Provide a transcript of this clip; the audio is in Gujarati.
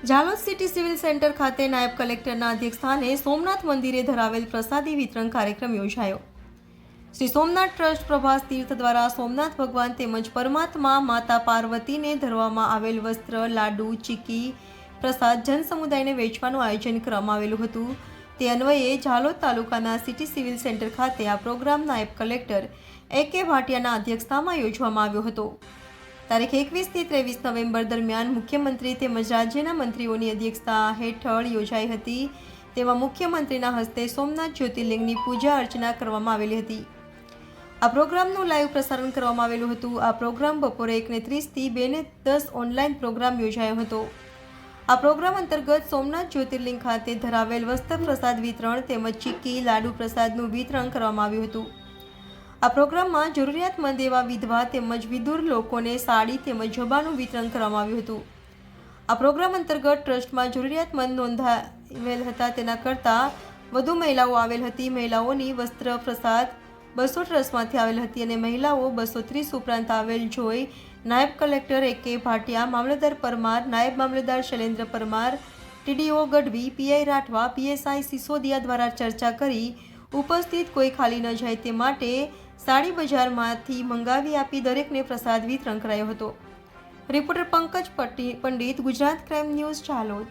ઝાલોદ સિટી સિવિલ સેન્ટર ખાતે નાયબ કલેક્ટરના અધ્યક્ષસ્થાને સોમનાથ મંદિરે ધરાવેલ પ્રસાદી વિતરણ કાર્યક્રમ યોજાયો. શ્રી સોમનાથ ટ્રસ્ટ પ્રભાસ તીર્થ દ્વારા સોમનાથ ભગવાન તેમજ પરમાત્મા માતા પાર્વતીને ધરવામાં આવેલ વસ્ત્ર, લાડુ, ચીકી પ્રસાદ જનસમુદાયને વેચવાનું આયોજન કરવામાં આવેલું હતું. તે અન્વયે ઝાલોદ તાલુકાના સિટી સિવિલ સેન્ટર ખાતે આ પ્રોગ્રામ નાયબ કલેક્ટર એ કે ભાટિયાના અધ્યક્ષતામાં યોજવામાં આવ્યો હતો. તારીખ એકવીસથી ત્રેવીસ નવેમ્બર દરમિયાન મુખ્યમંત્રી તેમજ રાજ્યના મંત્રીઓની અધ્યક્ષતા હેઠળ યોજાઈ હતી. તેમાં મુખ્યમંત્રીના હસ્તે સોમનાથ જ્યોતિર્લિંગની પૂજા અર્ચના કરવામાં આવેલી હતી. આ પ્રોગ્રામનું લાઈવ પ્રસારણ કરવામાં આવેલું હતું. આ પ્રોગ્રામ બપોરે એકને ત્રીસથી બેને દસ ઓનલાઈન પ્રોગ્રામ યોજાયો હતો. આ પ્રોગ્રામ અંતર્ગત સોમનાથ જ્યોતિર્લિંગ ખાતે ધરાવેલ વસ્ત્ર પ્રસાદ વિતરણ તેમજ ચીક્કી લાડુ પ્રસાદનું વિતરણ કરવામાં આવ્યું હતું. આ પ્રોગ્રામમાં જરૂરિયાતમંદ એવા વિધવા તેમજ વિદુર લોકોને સાડી તેમજ જબાનું વિતરણ કરવામાં આવ્યું હતું. આ પ્રોગ્રામ અંતર્ગત ટ્રસ્ટમાં જરૂરિયાતમંદ નોંધાવેલ હતા તેના કરતાં વધુ મહિલાઓ આવેલ હતી. મહિલાઓની વસ્ત્ર પ્રસાદ બસો ટ્રસ્ટમાંથી આવેલ હતી અને મહિલાઓ બસો ત્રીસ ઉપરાંત આવેલ જોઈ નાયબ કલેક્ટર એ કે ભાટિયા, મામલતદાર પરમાર, નાયબ મામલતદાર Shailendra Parmar, TDO Gadhvi, PI Rathva, PSI Sisodiya દ્વારા ચર્ચા કરી ઉપસ્થિત કોઈ ખાલી ન જાય તે માટે સાડી બજારમાંથી મંગાવી આપી દરેકને પ્રસાદ વિતરણ કરાયો હતો. Reporter Pankaj Pati Pandit, Gujarat crime news, Chalod.